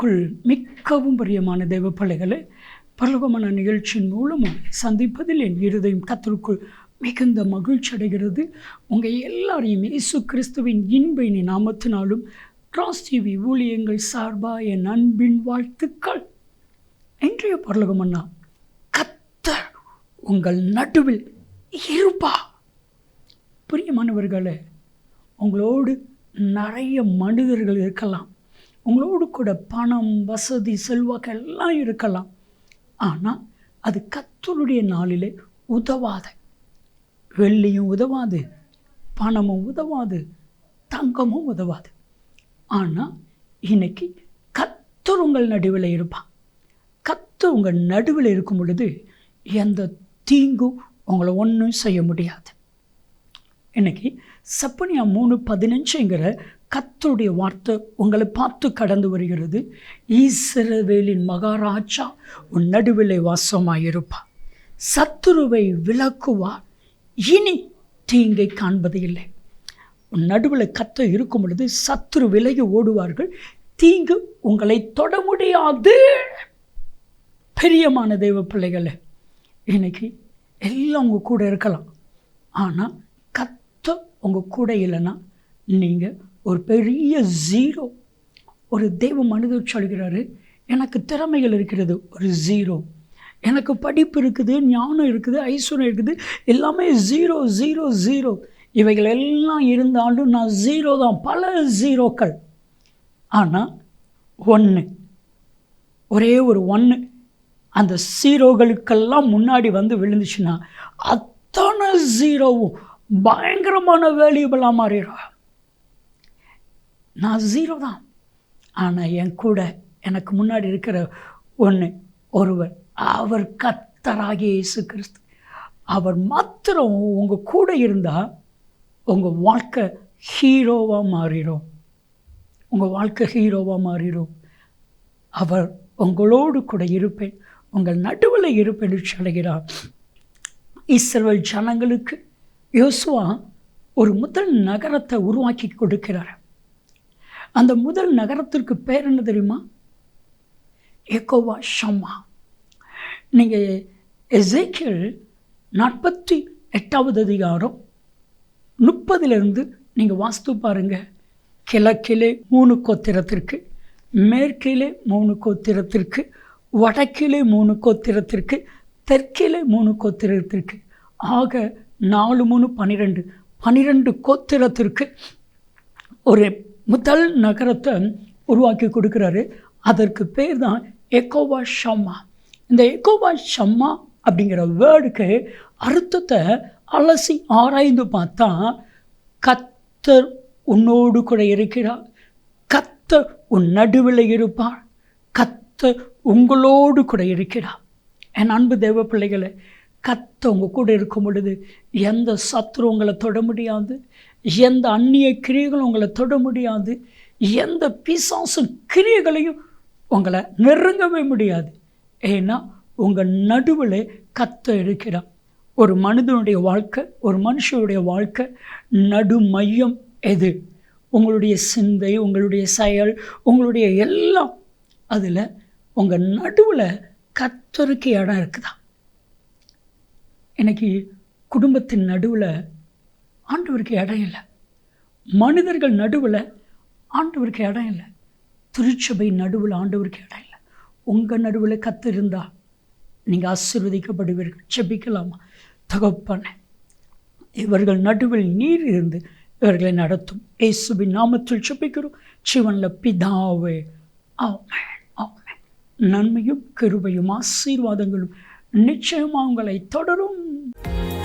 கிறிஸ்துவுக்குள் மிகவும் பிரியமான தெய்வ பிள்ளைகளை பரலோகமான நிகழ்ச்சியின் மூலம் சந்திப்பதில் என் இருதயம் கத்தருக்குள் மிகுந்த மகிழ்ச்சி அடைகிறது. உங்கள் எல்லாரையும் இயேசு கிறிஸ்துவின் இன்பின் நாமத்தினாலும் கிராஸ் டிவி ஊழியங்கள் சார்பாக என் அன்பின் வாழ்த்துக்கள். இன்றைய பரலோகமன்னா கத்தர் உங்கள் நடுவில் இருப்பா. பிரியமானவர்களே உங்களோடு நிறைய மனிதர்கள் இருக்கலாம். உங்களோடு கூட பணம் வசதி செல்வாக்கு எல்லாம் இருக்கலாம். ஆனால் அது கத்தருடைய நாளிலே உதவாத. வெள்ளியும் உதவாது பணமும் உதவாது தங்கமும் உதவாது. ஆனால் இன்னைக்கு கத்தர் உங்கள் நடுவில் இருப்பான் கத்தர் உங்கள் நடுவில் இருக்கும் பொழுது எந்த தீங்கும் உங்களை ஒன்றும் செய்ய முடியாது. இன்னைக்கு சப்பனியா மூணு பதினஞ்சுங்கிற கத்தருடைய வார்த்தை உங்களை பார்த்து கடந்து வருகிறது. ஈஸ்வரவேலின் மகாராஜா உன் நடுவிலை வாசமாயிருப்பார் சத்துருவை விளக்குவார் இனி தீங்கை காண்பது இல்லை உன் நடுவில் கத்த இருக்கும் பொழுது சத்துரு விலகி ஓடுவார்கள். தீங்கு உங்களை தொட முடியாது. பெரியமான தெய்வ பிள்ளைகளை இன்னைக்கு எல்லாம் உங்கள் கூட இருக்கலாம். ஆனால் சுத்தம் உங்கள் கூட இல்லைன்னா நீங்கள் ஒரு பெரிய ஜீரோ ஒரு தெய்வ மனிதர் சொல்கிறாரு எனக்கு திறமைகள் இருக்கிறது ஒரு ஜீரோ எனக்கு படிப்பு இருக்குது ஞானம் இருக்குது ஐஸ்வர்யம் இருக்குது எல்லாமே ஜீரோ ஜீரோ ஜீரோ இவைகள் எல்லாம் இருந்தாலும் நான் ஜீரோ தான் பல ஜீரோக்கள் ஆனால் ஒன்று ஒரே ஒரு ஒன்று அந்த ஜீரோகளுக்கெல்லாம் முன்னாடி வந்து விழுந்துச்சுன்னா அத்தனை ஜீரோவும் பயங்கரமான வேல்யூபிளாக மாறிடுறா. நான் ஜீரோ தான். ஆனால் என் கூட எனக்கு முன்னாடி இருக்கிற ஒன்று ஒருவர் அவர் கத்தராகிய இயேசு கிறிஸ்து. அவர் மாத்திரம் உங்கள் கூட இருந்தால் உங்கள் வாழ்க்கை ஹீரோவாக மாறிடும். உங்கள் வாழ்க்கை ஹீரோவாக மாறிடும். அவர் உங்களோடு கூட இருப்பேன். உங்கள் நடுவில் இருப்பேன் சொல்கிறார் இஸ்ரேல் ஜனங்களுக்கு யோசுவா ஒரு முதல் நகரத்தை உருவாக்கி கொடுக்கிறார். அந்த முதல் நகரத்திற்கு பேர் என்ன தெரியுமா? எக்கோவா ஷம்மா. நீங்கள் எசேக்கியல் நாற்பத்தி எட்டாவது அதிகாரம் முப்பதிலிருந்து நீங்கள் வாஸ்து பாருங்கள் கிழக்கிலே மூணு கோத்திரத்திற்கு மேற்கிலே மூணு கோத்திரத்திற்கு வடக்கிலே மூணு கோத்திரத்திற்கு தெற்கிலே மூணு கோத்திரத்திற்கு. ஆக நாலு மூணு பன்னிரெண்டு பன்னிரெண்டு கோத்திரத்திற்கு ஒரு முதல் நகரத்தை உருவாக்கி கொடுக்குறாரு. அதற்கு பேர் தான் எக்கோவா ஷம்மா. இந்த எக்கோவா ஷம்மா அப்படிங்கிற வேர்டுக்கு அர்த்தத்தை அலசி ஆராய்ந்து பார்த்தா கத்தர் உன்னோடு கூட இருக்கிறார். கத்தர் உன் நடுவில் இருப்பார். கத்தர் உங்களோடு கூட இருக்கிறார். என் அன்பு தேவ பிள்ளைகளை கத்த உங்கள் கூட இருக்கும் பொழுது எந்த சத்துரு உங்களை தொட முடியாது எந்த அந்நிய கிரியைகளும் உங்களை தொட முடியாது எந்த பிசாசு கிரியைகளையும் உங்களை நெருங்கவே முடியாது. ஏன்னா உங்கள் நடுவில் கத்த இருக்கிறார். ஒரு மனிதனுடைய வாழ்க்கை ஒரு மனுஷனுடைய வாழ்க்கை நடு மையம் எது? உங்களுடைய சிந்தை உங்களுடைய செயல் உங்களுடைய எல்லாம். அதில் உங்கள் நடுவில் கத்தருக்கு இடம் இருக்குதா? இன்னைக்கு குடும்பத்தின் நடுவில் ஆண்டவருக்கு இடம் இல்லை. மனிதர்கள் நடுவில் ஆண்டவருக்கு இடம் இல்லை. திருச்சபை நடுவில் ஆண்டவருக்கு இடம் இல்லை. உங்கள் நடுவில் கத்து இருந்தால் நீங்கள் ஆசீர்வதிக்கப்படுவீர்கள். செபிக்கலாமா தகப்பன இவர்கள் நடுவில் நீர் இருந்து இவர்களை நடத்தும். ஏசுபின் நாமத்தில் செபிக்கிறோம் சிவனில் பிதாவே ஆமே ஆமே நன்மையும் கிருபையும் ஆசீர்வாதங்களும் நிச்சயமாக உங்களை தொடரும். Thank you.